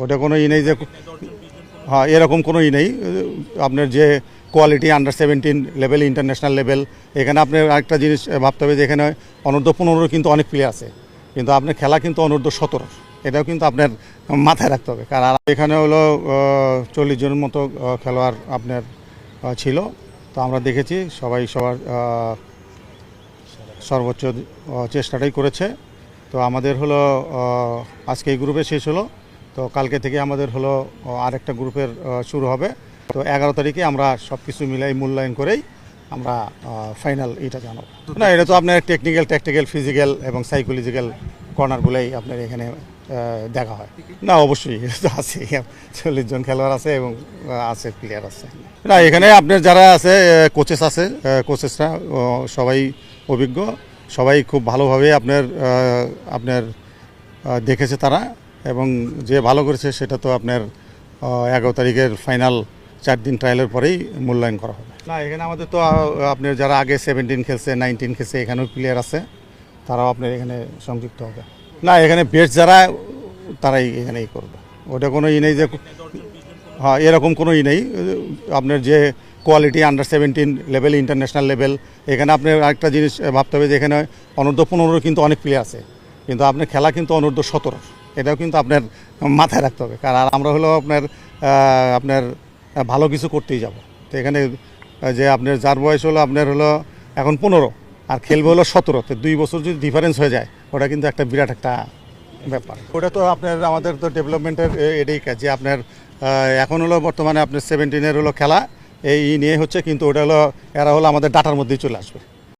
ওটা কোনো ই নেই যে হ্যাঁ এরকম কোনো ই নেই। আপনার যে quality under seventeen level international level এখানে আপনি আরেকটা জিনিস ভাবতে হবে যে এখানে অনূর্ধ্ব পনেরো কিন্তু অনেক প্লেয়ার আছে। কিন্তু আপনার খেলা কিন্তু অনূর্ধ্ব সতেরো। এটাও কিন্তু আপনার মাথায় রাখতে হবে। কারণ এখানে হলো চল্লিশ জনের মতো খেলোয়াড় আপনার ছিল। তো আমরা দেখেছি সবাই সবার সর্বোচ্চ চেষ্টাটাই করেছে। তো আমাদের হলো আজকে এই গ্রুপে শেষ হলো। তো কালকে থেকে আমাদের হলো আরেকটা গ্রুপের শুরু হবে। তো এগারো তারিখে আমরা সব কিছু মিলাই মূল্যায়ন করেই আমরা ফাইনাল এটা জানাব। না, এটা তো আপনার টেকনিক্যাল ট্যাকটিক্যাল ফিজিক্যাল এবং সাইকোলজিক্যাল কর্নারগুলোই আপনার এখানে দেখা হয়। না, অবশ্যই তো আছে। চল্লিশ জন খেলোয়াড় আছে এবং আছে প্লেয়ার আছে। না, এখানে আপনার যারা আছে কোচেস আছে কোচেসরা সবাই অভিজ্ঞ। সবাই খুব ভালোভাবে আপনার আপনার দেখেছে তারা। এবং যে ভালো করেছে সেটা তো আপনার এগারো তারিখের ফাইনাল চার দিন ট্রায়ালের পরেই মূল্যায়ন করা হবে। না এখানে আমাদের তো আহ, আপনার যারা আগে সেভেন্টিন খেলছে নাইনটিন খেলছে এখানেও প্লেয়ার আছে তারাও আপনার এখানে সংযুক্ত হবে। না এখানে বেস্ট যারা তারাই এখানেই করবে। ওটা কোনো ই নেই যে হ্যাঁ এরকম কোনো ই নেই। আপনার যে quality under seventeen level international level এখানে আপনার আরেকটা জিনিস ভাবতে হবে যে এখানে অনূর্ধ্ব পনেরো কিন্তু অনেক প্লেয়ার আছে। কিন্তু আপনার খেলা কিন্তু অনূর্ধ্ব সতেরো এটাও কিন্তু আপনার মাথায় রাখতে হবে। কারণ আমরা হলো আপনার আপনার ভালো কিছু করতেই যাব। তো এখানে যে আপনার, যার বয়স হলো আপনার হলো এখন পনেরো, আর খেলবে হলো সতেরোতে দুই বছর যদি ডিফারেন্স হয়ে যায়, ওটা কিন্তু একটা বিরাট একটা ব্যাপার। ওটা তো আপনার, আমাদের তো ডেভেলপমেন্টের এটাই কাজ যে আপনার এখন হলো বর্তমানে আপনার সেভেন্টিনের হলো খেলা, এই নিয়ে হচ্ছে কিন্তু ওটা হলো, এরা হলো আমাদের ডাটার মধ্যেই চলে আসবে।